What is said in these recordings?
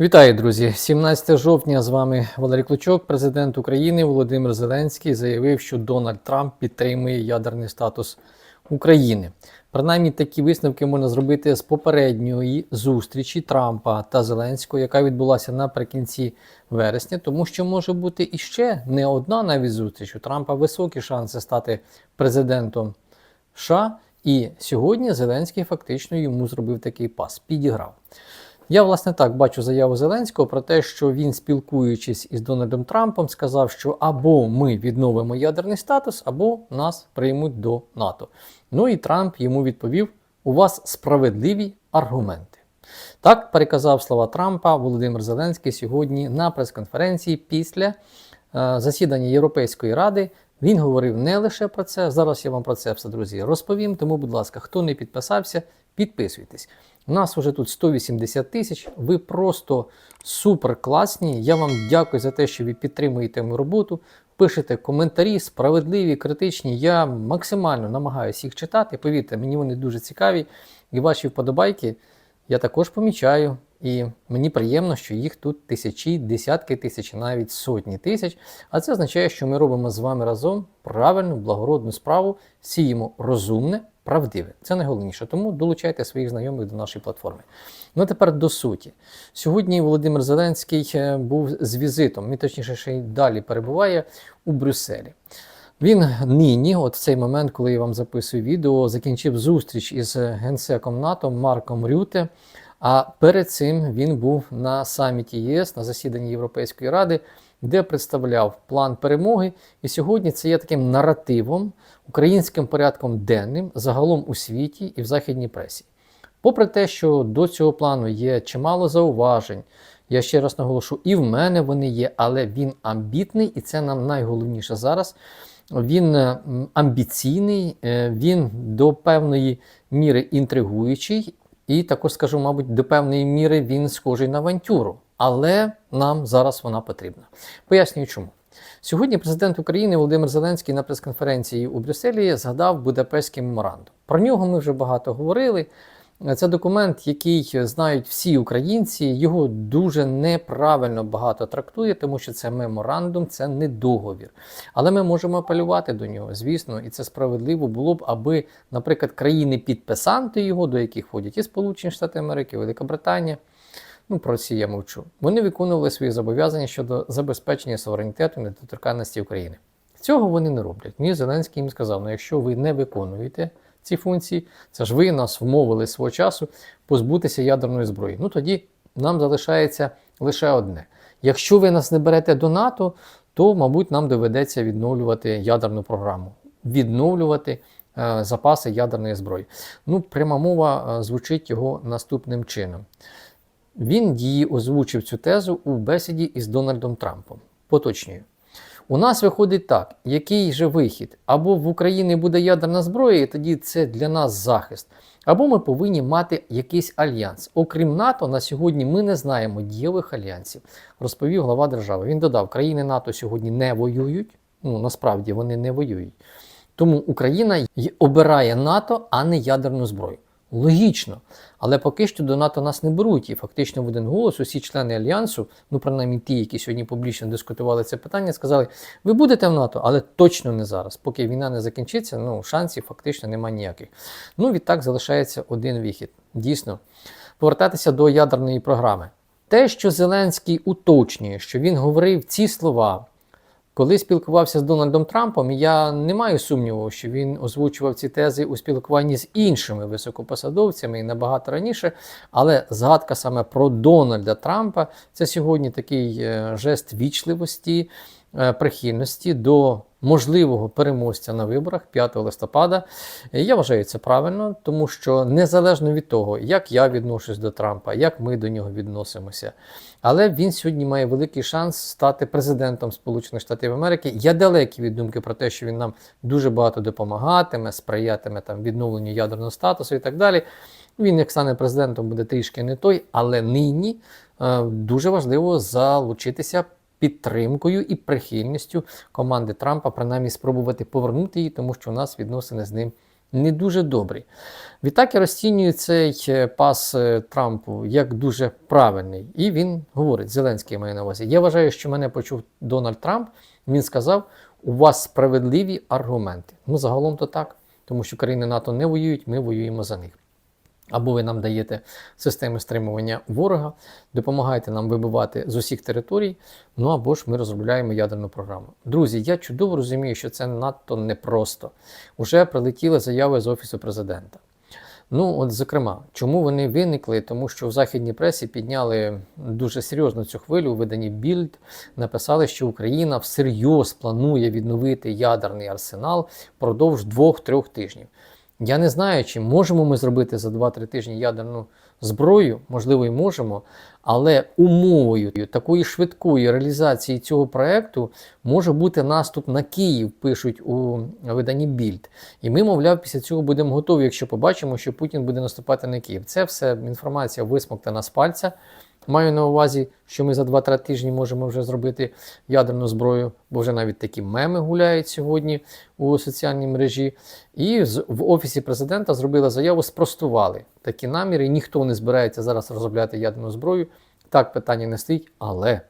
Вітаю, друзі! 17 жовтня з вами Валерій Клочок, президент України Володимир Зеленський заявив, що Дональд Трамп підтримує ядерний статус України. Принаймні такі висновки можна зробити з попередньої зустрічі Трампа та Зеленського, яка відбулася наприкінці вересня, тому що може бути іще не одна навіть зустріч. У Трампа високі шанси стати президентом США. І сьогодні Зеленський фактично йому зробив такий пас, підіграв. Я, власне, так бачу заяву Зеленського про те, що він, спілкуючись із Дональдом Трампом, сказав, що або ми відновимо ядерний статус, або нас приймуть до НАТО. Ну і Трамп йому відповів: у вас справедливі аргументи. Так переказав слова Трампа Володимир Зеленський сьогодні на прес-конференції після е, засідання Європейської ради. Він говорив не лише про це. Зараз я вам про це все, друзі, розповім. Тому, будь ласка, хто не підписався, підписуйтесь. У нас вже тут 180 тисяч. Ви просто супер класні. Я вам дякую за те, що ви підтримуєте мою роботу. Пишете коментарі, справедливі, критичні. Я максимально намагаюся їх читати. Повірте, мені вони дуже цікаві. І ваші вподобайки я також помічаю. І мені приємно, що їх тут тисячі, десятки тисяч, навіть сотні тисяч. А це означає, що ми робимо з вами разом правильну, благородну справу, сіємо розумне, правдиве. Це найголовніше. Тому долучайте своїх знайомих до нашої платформи. Ну тепер до суті. Сьогодні Володимир Зеленський е, був з візитом, він точніше ще й далі перебуває у Брюсселі. Він нині, от в цей момент, коли я вам записую відео, закінчив зустріч із генсеком НАТО Марком Рюте. А перед цим він був на саміті ЄС на засіданні Європейської ради, де представляв план перемоги. І сьогодні це є таким наративом, українським порядком денним загалом у світі і в західній пресі. Попри те, що до цього плану є чимало зауважень, я ще раз наголошу, і в мене вони є, але він амбітний, і це нам найголовніше зараз. Він е, амбіційний, е, він до певної міри інтригуючий, і також скажу, мабуть, до певної міри він схожий на авантюру. Але нам зараз вона потрібна. Пояснюю чому. Сьогодні президент України Володимир Зеленський на прес-конференції у Брюсселі згадав Будапештський меморандум. Про нього ми вже багато говорили. Це документ, який знають всі українці. Його дуже неправильно багато трактує, тому що це меморандум, це не договір. Але ми можемо апелювати до нього, звісно, і це справедливо було б, аби, наприклад, країни-підписанти його, до яких входять і Сполучені Штати Америки, Велика Британія. Ну, про ці я мовчу. Вони виконували свої зобов'язання щодо забезпечення суверенітету і недоторканності України. Цього вони не роблять. Ні, Зеленський їм сказав: ну якщо ви не виконуєте ці функції, це ж ви нас вмовили свого часу позбутися ядерної зброї. Ну тоді нам залишається лише одне: якщо ви нас не берете до НАТО, то, мабуть, нам доведеться відновлювати ядерну програму, відновлювати е, запаси ядерної зброї. Ну, пряма мова е, звучить його наступним чином. Він її озвучив цю тезу у бесіді із Дональдом Трампом. Поточнюю. У нас виходить так, який же вихід? Або в Україні буде ядерна зброя, і тоді це для нас захист, або ми повинні мати якийсь альянс. Окрім НАТО, на сьогодні ми не знаємо дієвих альянсів, розповів глава держави. Він додав, країни НАТО сьогодні не воюють. Ну насправді вони не воюють. Тому Україна обирає НАТО, а не ядерну зброю. Логічно, але поки що до НАТО нас не беруть, і фактично в один голос усі члени альянсу, ну принаймні ті, які сьогодні публічно дискутували це питання, сказали: ви будете в НАТО, але точно не зараз. Поки війна не закінчиться, ну шансів фактично немає ніяких. Ну відтак залишається один вихід. Дійсно, повертатися до ядерної програми. Те, що Зеленський уточнює, що він говорив ці слова. Коли спілкувався з Дональдом Трампом, я не маю сумніву, що він озвучував ці тези у спілкуванні з іншими високопосадовцями і набагато раніше. Але згадка саме про Дональда Трампа це сьогодні такий е, жест вічливості, прихильності до можливого переможця на виборах 5 листопада. Я вважаю це правильно, тому що незалежно від того, як я відношусь до Трампа, як ми до нього відносимося, але він сьогодні має великий шанс стати президентом Сполучених Штатів Америки. Я далекий від думки про те, що він нам дуже багато допомагатиме, сприятиме там відновленню ядерного статусу і так далі. Він, як стане президентом, буде трішки не той, але нині е, дуже важливо залучитися підтримкою і прихильністю команди Трампа, принаймні спробувати повернути її, тому що у нас відносини з ним не дуже добрі. Відтак я розцінюю цей е, пас е, Трампу як дуже правильний. І він говорить: Зеленський має на увазі. Я вважаю, що мене почув Дональд Трамп. Він сказав: у вас справедливі аргументи. Ну, загалом то так, тому що країни НАТО не воюють, ми воюємо за них. Або ви нам даєте системи стримування ворога, допомагаєте нам вибивати з усіх територій, ну або ж ми розробляємо ядерну програму. Друзі, я чудово розумію, що це надто непросто. Уже прилетіли заяви з Офісу президента. Ну, от, зокрема, чому вони виникли? Тому що в західній пресі підняли дуже серйозно цю хвилю у виданні Більд, написали, що Україна всерйоз планує відновити ядерний арсенал впродовж двох-трьох тижнів. Я не знаю, чи можемо ми зробити за 2-3 тижні ядерну зброю, можливо, і можемо, але умовою такої швидкої реалізації цього проекту може бути наступ на Київ, пишуть у виданні Більд. І ми, мовляв, після цього будемо готові, якщо побачимо, що Путін буде наступати на Київ. Це все інформація висмоктана з пальця. Маю на увазі, що ми за 2-3 тижні можемо вже зробити ядерну зброю, бо вже навіть такі меми гуляють сьогодні у соціальній мережі. І в Офісі президента зробили заяву, спростували такі наміри. Ніхто не збирається зараз розробляти ядерну зброю. Так питання не стоїть, але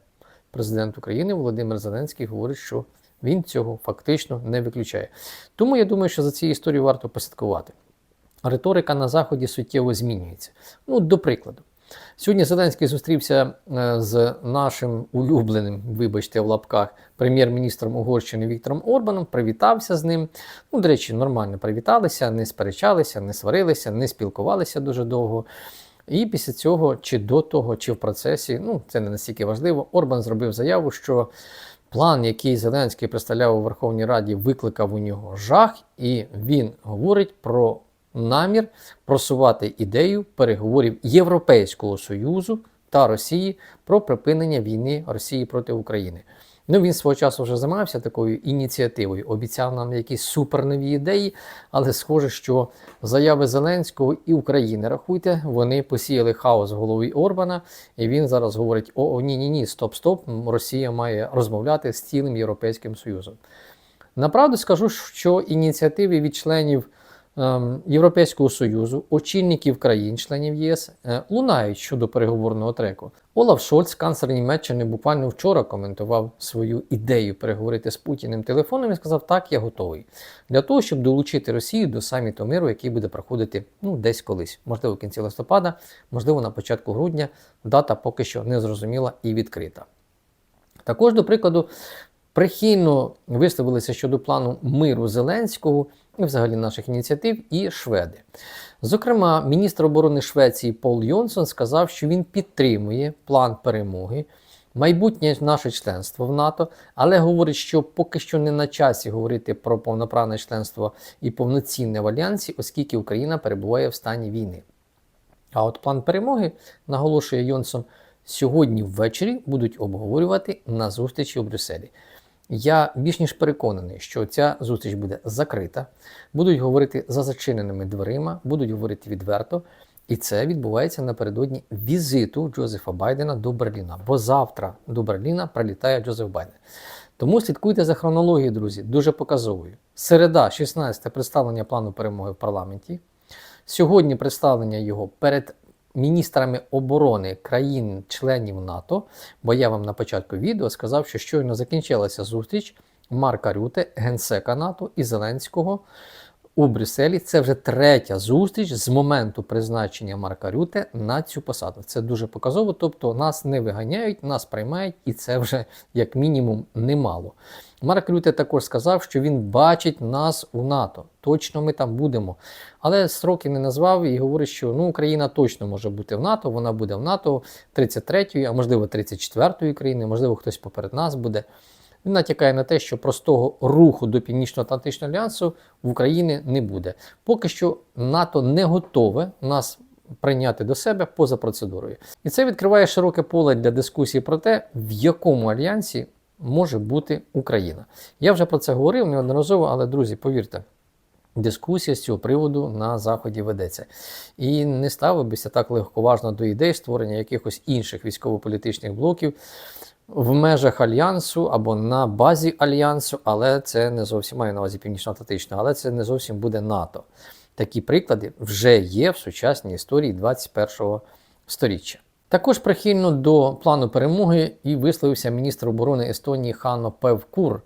президент України Володимир Зеленський говорить, що він цього фактично не виключає. Тому я думаю, що за цією історією варто послідкувати. Риторика на Заході суттєво змінюється. Ну, до прикладу. Сьогодні Зеленський зустрівся е, з нашим улюбленим, вибачте, в лапках, прем'єр-міністром Угорщини Віктором Орбаном, привітався з ним. Ну, до речі, нормально привіталися, не сперечалися, не сварилися, не спілкувалися дуже довго. І після цього, чи до того, чи в процесі, ну це не настільки важливо, Орбан зробив заяву, що план, який Зеленський представляв у Верховній Раді, викликав у нього жах, і він говорить про намір просувати ідею переговорів Європейського Союзу та Росії про припинення війни Росії проти України. Ну, він свого часу вже займався такою ініціативою, обіцяв нам якісь супернові ідеї, але схоже, що заяви Зеленського і України, рахуйте, вони посіяли хаос в голові Орбана, і він зараз говорить: о, ні, ні, ні, стоп, стоп, Росія має розмовляти з цілим Європейським Союзом. Направду скажу, що ініціативи від членів Європейського Союзу, очільників країн-членів ЄС е, лунають щодо переговорного треку. Олаф Шольц, канцлер Німеччини, буквально вчора коментував свою ідею переговорити з Путіним телефоном і сказав, так, я готовий. Для того, щоб долучити Росію до саміту миру, який буде проходити ну, десь колись, можливо, в кінці листопада, можливо, на початку грудня. Дата поки що не зрозуміла і відкрита. Також, до прикладу, прихильно висловилися щодо плану миру Зеленського і взагалі наших ініціатив, і шведи. Зокрема, міністр оборони Швеції Пол Йонсон сказав, що він підтримує план перемоги, майбутнє наше членство в НАТО, але говорить, що поки що не на часі говорити про повноправне членство і повноцінне в альянсі, оскільки Україна перебуває в стані війни. А от план перемоги, наголошує Йонсон, сьогодні ввечері будуть обговорювати на зустрічі у Брюсселі. Я більш ніж переконаний, що ця зустріч буде закрита, будуть говорити за зачиненими дверима, будуть говорити відверто. І це відбувається напередодні візиту Джозефа Байдена до Берліна. Бо завтра до Берліна прилітає Джозеф Байден. Тому слідкуйте за хронологією, друзі, дуже показовою. Середа, 16 представлення плану перемоги в парламенті. Сьогодні представлення його перед міністрами оборони країн-членів НАТО, бо я вам на початку відео сказав, що щойно закінчилася зустріч Марка Рюте, генсека НАТО і Зеленського у Брюсселі. Це вже третя зустріч з моменту призначення Марка Рюте на цю посаду. Це дуже показово. Тобто нас не виганяють, нас приймають, і це вже як мінімум немало. Марк Рюте також сказав, що він бачить нас у НАТО. Точно ми там будемо. Але строки не назвав і говорить, що ну, Україна точно може бути в НАТО, вона буде в НАТО 33-ї, а можливо 34-ї країни, можливо, хтось поперед нас буде. Він натякає на те, що простого руху до Північно-Атлантичного альянсу в Україні не буде. Поки що НАТО не готове нас прийняти до себе поза процедурою. І це відкриває широке поле для дискусії про те, в якому альянсі може бути Україна. Я вже про це говорив неодноразово, але друзі, повірте. Дискусія з цього приводу на Заході ведеться. І не ставився так легковажно до ідей створення якихось інших військово-політичних блоків. В межах альянсу або на базі альянсу, але це не зовсім маю на увазі північно-атлантичного, але це не зовсім буде НАТО. Такі приклади вже є в сучасній історії 21-го сторіччя. Також прихильно до плану перемоги і висловився міністр оборони Естонії Хано Певкур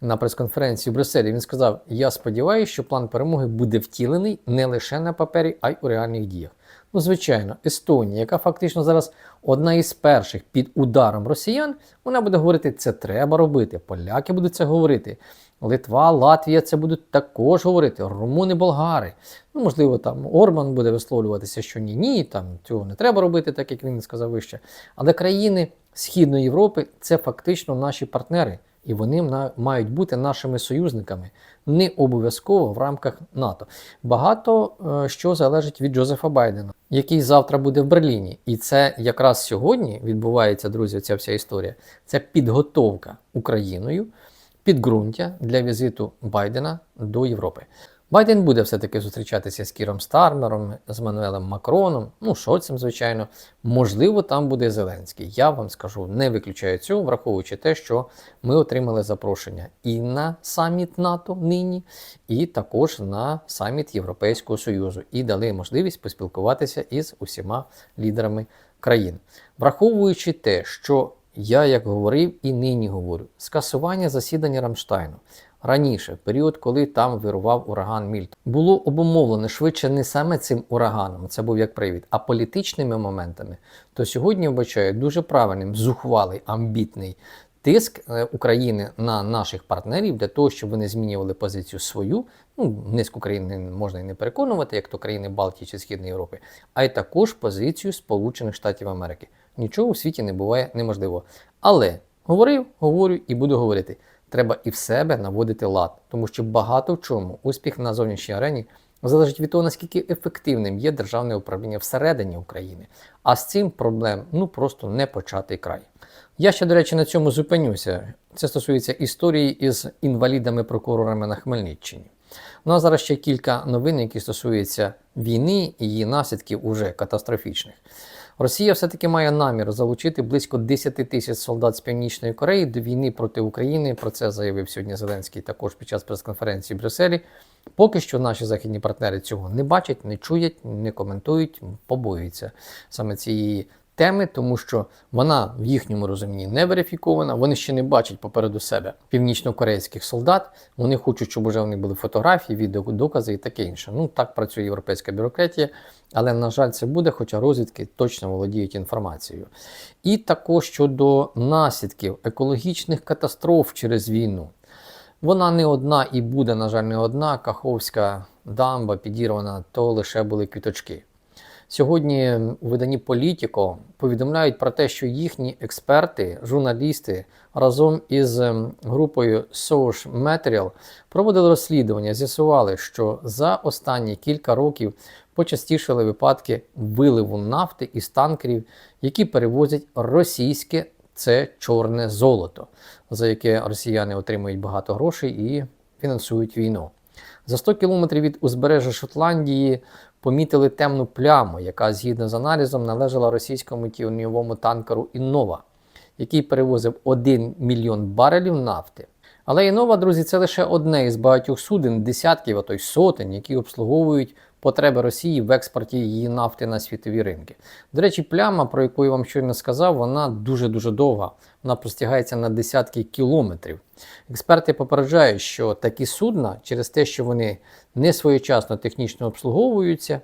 на прес-конференції в Брюсселі. Він сказав: Я сподіваюся, що план перемоги буде втілений не лише на папері, а й у реальних діях. Ну, звичайно, Естонія, яка фактично зараз одна із перших під ударом росіян, вона буде говорити, це треба робити. Поляки будуть це говорити. Литва, Латвія це будуть також говорити, румуни, болгари. Ну, можливо, там Орбан буде висловлюватися, що ні, ні, там цього не треба робити, так як він сказав вище. Але країни Східної Європи це фактично наші партнери, і вони мають бути нашими союзниками, не обов'язково в рамках НАТО. Багато е, що залежить від Джозефа Байдена, який завтра буде в Берліні. І це якраз сьогодні відбувається, друзі, ця вся історія. Це підготовка Україною підґрунтя для візиту Байдена до Європи. Байден буде все-таки зустрічатися з Кіром Стармером, з Мануелем Макроном, ну, Шоцем, звичайно. Можливо, там буде Зеленський. Я вам скажу, не виключаю цього, враховуючи те, що ми отримали запрошення і на саміт НАТО нині, і також на саміт Європейського Союзу, і дали можливість поспілкуватися із усіма лідерами країн. Враховуючи те, що я, як говорив і нині говорю, скасування засідання Рамштайну раніше, в період, коли там вирував ураган Мільтон, було обумовлене швидше не саме цим ураганом, це був як привід, а політичними моментами, то сьогодні вбачаю дуже правильним, зухвалий, амбітний тиск е, України на наших партнерів для того, щоб вони змінювали позицію свою. Ну, низку країн можна і не переконувати, як то країни Балтії чи Східної Європи, а й також позицію Сполучених Штатів Америки. Нічого у світі не буває неможливо. Але говорив, говорю і буду говорити. Треба і в себе наводити лад, тому що багато в чому успіх на зовнішній арені залежить від того, наскільки ефективним є державне управління всередині України. А з цим проблем ну просто не початий край. Я ще, до речі, на цьому зупинюся. Це стосується історії із інвалідами-прокурорами на Хмельниччині. Ну а зараз ще кілька новин, які стосуються війни і її наслідків уже катастрофічних. Росія все-таки має намір залучити близько 10 тисяч солдат з Північної Кореї до війни проти України. Про це заявив сьогодні Зеленський також під час прес-конференції в Брюсселі. Поки що наші західні партнери цього не бачать, не чують, не коментують, побоюються саме цієї теми, тому що вона в їхньому розумінні не верифікована. Вони ще не бачать попереду себе північно-корейських солдат. Вони хочуть, щоб уже вони були фотографії, відео, докази і таке інше. Ну так працює європейська бюрократія, але на жаль, це буде, хоча розвідки точно володіють інформацією. І також щодо наслідків екологічних катастроф через війну. Вона не одна і буде, на жаль, не одна. Каховська дамба підірвана, то лише були квіточки. Сьогодні у виданні Політіко повідомляють про те, що їхні експерти, журналісти разом із ем, групою Source Material проводили розслідування, з'ясували, що за останні кілька років почастішали випадки виливу нафти із танкерів, які перевозять російське це чорне золото, за яке росіяни отримують багато грошей і фінансують війну. За 100 кілометрів від узбережжя Шотландії помітили темну пляму, яка згідно з аналізом належала російському тіньовому танкеру Іннова, який перевозив 1 мільйон барелів нафти. Але Іннова, друзі, це лише одне із багатьох суден, десятків, а то й сотень, які обслуговують потреби Росії в експорті її нафти на світові ринки. До речі, пляма, про яку я вам щойно сказав, вона дуже-дуже довга. Вона простягається на десятки кілометрів. Експерти попереджають, що такі судна, через те, що вони не своєчасно технічно обслуговуються,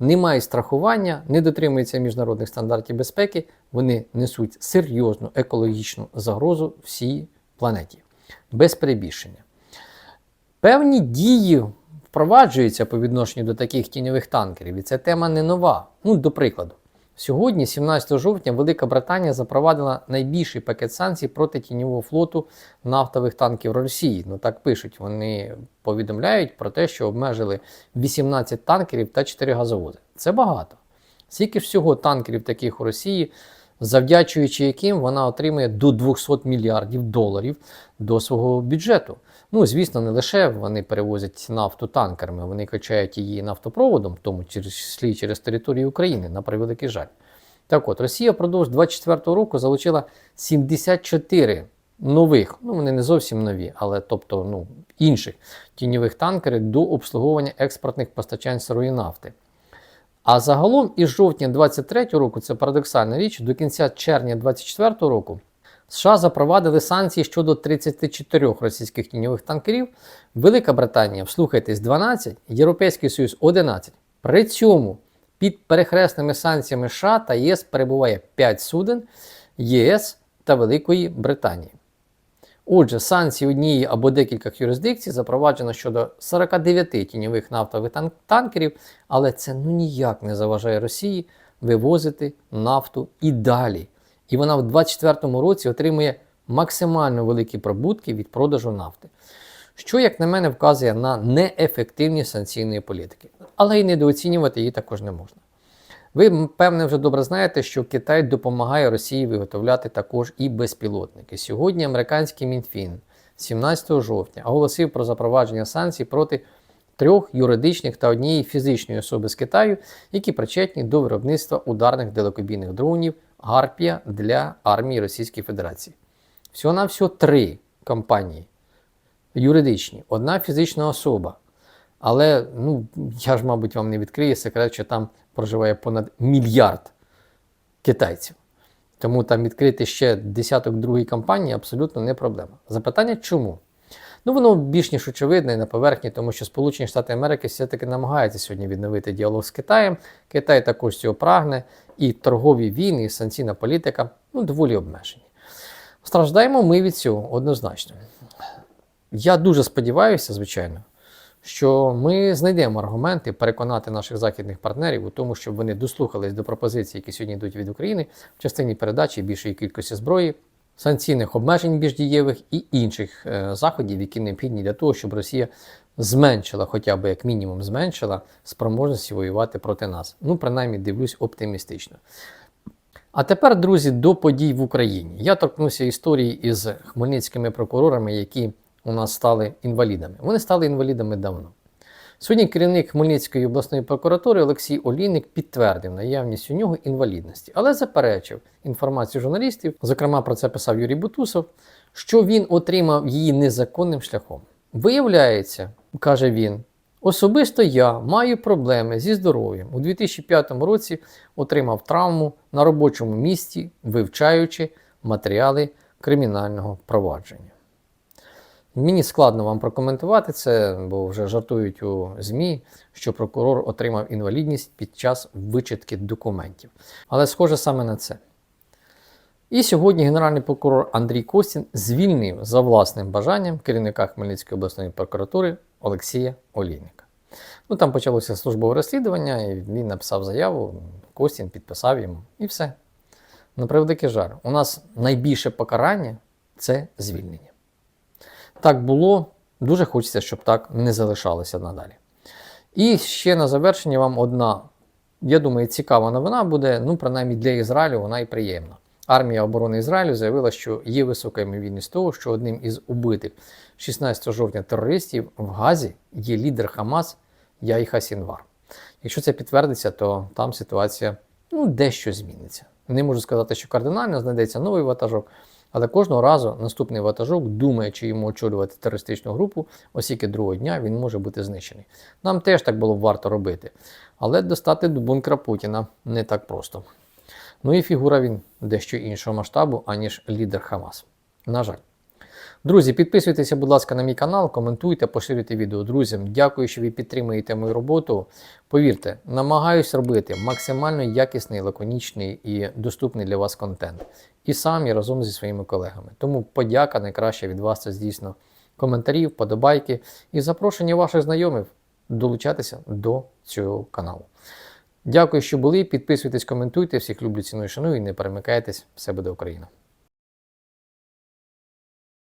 немає страхування, не дотримуються міжнародних стандартів безпеки, вони несуть серйозну екологічну загрозу всій планеті. Без перебільшення. Певні дії впроваджуються по відношенню до таких тіньових танкерів, і ця тема не нова. Ну, до прикладу, сьогодні, 17 жовтня, Велика Британія запровадила найбільший пакет санкцій проти тіньового флоту нафтових танків Росії. Ну так пишуть, вони повідомляють про те, що обмежили 18 танкерів та 4 газовози. Це багато. Скільки ж всього танкерів таких у Росії, завдячуючи яким вона отримує до 200 мільярдів доларів до свого бюджету. Ну, звісно, не лише вони перевозять нафту танкерами, вони качають її нафтопроводом, в тому числі через територію України, на превеликий жаль. Так от, Росія впродовж 24 року залучила 74 нових, ну вони не зовсім нові, але тобто ну, інших тіньових танкерів до обслуговування експортних постачань сирої нафти. А загалом із жовтня 23 року, це парадоксальна річ, до кінця червня 24 року США запровадили санкції щодо 34 російських тіньових танкерів, Велика Британія, вслухайтесь, 12, Європейський Союз 11. При цьому під перехресними санкціями США та ЄС перебуває 5 суден ЄС та Великої Британії. Отже, санкції однієї або декількох юрисдикцій запроваджено щодо 49 тіньових нафтових тан- танкерів, але це ну ніяк не заважає Росії вивозити нафту і далі. І вона в 2024 році отримує максимально великі прибутки від продажу нафти. Що, як на мене, вказує на неефективність санкційної політики. Але й недооцінювати її також не можна. Ви, певне, вже добре знаєте, що Китай допомагає Росії виготовляти також і безпілотники. Сьогодні американський Мінфін 17 жовтня оголосив про запровадження санкцій проти трьох юридичних та однієї фізичної особи з Китаю, які причетні до виробництва ударних далекобійних дронів Гарпія для армії Російської Федерації. Всього на всього три компанії юридичні, одна фізична особа. Але ну, я ж, мабуть, вам не відкрию секрет, що там проживає понад мільярд китайців. Тому там відкрити ще десяток другої компанії абсолютно не проблема. Запитання чому? Ну, воно більш ніж очевидне на поверхні, тому що Сполучені Штати Америки все-таки намагаються сьогодні відновити діалог з Китаєм. Китай також цього прагне, і торгові війни, і санкційна політика ну, доволі обмежені. Страждаємо ми від цього однозначно. Я дуже сподіваюся, звичайно, що ми знайдемо аргументи переконати наших західних партнерів у тому, щоб вони дослухались до пропозицій, які сьогодні йдуть від України в частині передачі більшої кількості зброї, санкційних обмежень більш дієвих і інших е, заходів, які необхідні для того, щоб Росія зменшила, хоча б як мінімум зменшила спроможності воювати проти нас. Ну, принаймні, дивлюсь оптимістично. А тепер, друзі, до подій в Україні. Я торкнуся історії із хмельницькими прокурорами, які у нас стали інвалідами. Вони стали інвалідами давно. Сьогодні керівник Хмельницької обласної прокуратури Олексій Олійник підтвердив наявність у нього інвалідності, але заперечив інформацію журналістів, зокрема про це писав Юрій Бутусов, що він отримав її незаконним шляхом. Виявляється, каже він, особисто я маю проблеми зі здоров'ям. У 2005 році отримав травму на робочому місці, вивчаючи матеріали кримінального провадження. Мені складно вам прокоментувати це, бо вже жартують у ЗМІ, що прокурор отримав інвалідність під час вичитки документів. Але схоже саме на це. І сьогодні генеральний прокурор Андрій Костін звільнив за власним бажанням керівника Хмельницької обласної прокуратури Олексія Олійника. Ну там почалося службове розслідування, і він написав заяву, Костін підписав йому, і все. На превеликий жар. У нас найбільше покарання це звільнення. Так було, дуже хочеться, щоб так не залишалося надалі. І ще на завершення вам одна, я думаю, цікава новина буде, ну, принаймні для Ізраїлю вона і приємна. Армія оборони Ізраїлю заявила, що є висока ймовірність того, що одним із убитих 16 жовтня терористів в Газі є лідер Хамас Яйха Сінвар. Якщо це підтвердиться, то там ситуація ну, дещо зміниться. Не можу сказати, що кардинально знайдеться новий ватажок, але кожного разу наступний ватажок думає, чи йому очолювати терористичну групу, оскільки другого дня він може бути знищений. Нам теж так було б варто робити. Але достати до бункера Путіна не так просто. Ну і фігура він дещо іншого масштабу, аніж лідер Хамас. На жаль. Друзі, підписуйтеся, будь ласка, на мій канал, коментуйте, поширюйте відео друзям. Дякую, що ви підтримуєте мою роботу. Повірте, намагаюсь робити максимально якісний, лаконічний і доступний для вас контент. І сам і разом зі своїми колегами. Тому подяка найкраще від вас це дійсно коментарі, вподобайки і запрошення ваших знайомих долучатися до цього каналу. Дякую, що були. Підписуйтесь, коментуйте. Всіх люблю, ціную, шаную і не перемикайтесь. Все буде Україна!